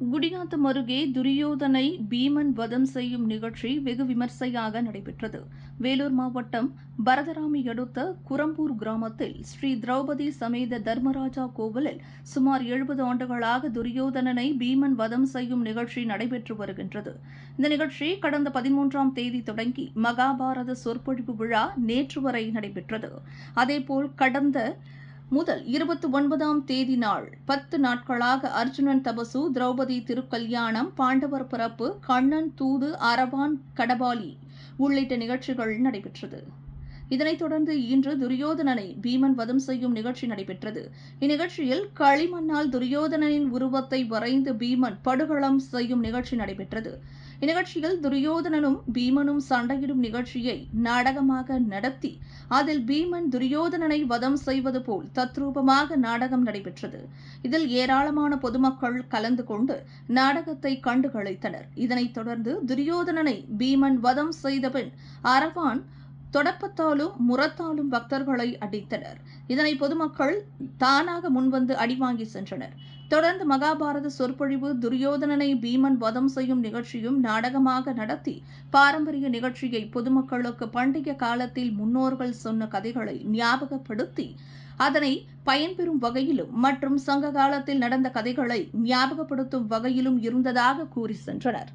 குடியாத்தம் அருகே துரியோதனை பீமன் வதம் செய்யும் நிகழ்ச்சி வெகு விமர்சையாக நடைபெற்றது. வேலூர் மாவட்டம் பரதராமி அடுத்த குரம்பூர் கிராமத்தில் ஸ்ரீ திரௌபதி சமேத தர்மராஜா கோவிலில் சுமார் எழுபது ஆண்டுகளாக துரியோதனனை பீமன் வதம் செய்யும் நிகழ்ச்சி நடைபெற்று வருகின்றது. இந்த நிகழ்ச்சி கடந்த பதிமூன்றாம் தேதி தொடங்கி மகாபாரத சொற்பொழிவு விழா நேற்று வரை நடைபெற்றது. அதேபோல் கடந்த முதல் இருபத்தி ஒன்பதாம் தேதி நாள் பத்து நாட்களாக அர்ஜுனன் தபசு திரௌபதி திருக்கல்யாணம் பாண்டவர் பிறப்பு கண்ணன் தூது அரவான் கடபாலி உள்ளிட்ட நிகழ்ச்சிகள் நடைபெற்றது. இதனைத் தொடர்ந்து இன்று துரியோதனனை பீமன் வதம் செய்யும் நிகழ்ச்சி நடைபெற்றது. இந்நிகழ்ச்சியில் களிமண்ணால் துரியோதனனின் உருவத்தை வரைந்து பீமன் படுகளம் செய்யும் நிகழ்ச்சி நடைபெற்றது. இந்நிகழ்ச்சியில் துரியோதனனும் பீமனும் சண்டையிடும் நிகழ்ச்சியை நாடகமாக நடத்தி அதில் பீமன் துரியோதனனை வதம் செய்வது போல் தத்ரூபமாக நாடகம் நடைபெற்றது. இதில் ஏராளமான பொதுமக்கள் கலந்து கொண்டு நாடகத்தை கண்டுகளித்தனர் இதனைத் தொடர்ந்து துரியோதனனை பீமன் வதம் செய்தபின் அரவான் தொடப்பத்தாலும் முரத்தாலும் பக்தர்களை அடித்தனர். இதனை பொதுமக்கள் தானாக முன்வந்து அடிவாங்கி சென்றனர். தொடர்ந்து மகாபாரத சொற்பொழிவு துரியோதனனை பீமன் வதம் செய்யும் நிகழ்ச்சியும் நாடகமாக நடத்தி பாரம்பரிய நிகழ்ச்சியை பொதுமக்களுக்கு பண்டிகை காலத்தில் முன்னோர்கள் சொன்ன கதைகளை ஞாபகப்படுத்தி அதனை பயன்பெறும் வகையிலும் மற்றும் சங்க காலத்தில் நடந்த கதைகளை ஞாபகப்படுத்தும் வகையிலும் இருந்ததாக கூறி சென்றனர்.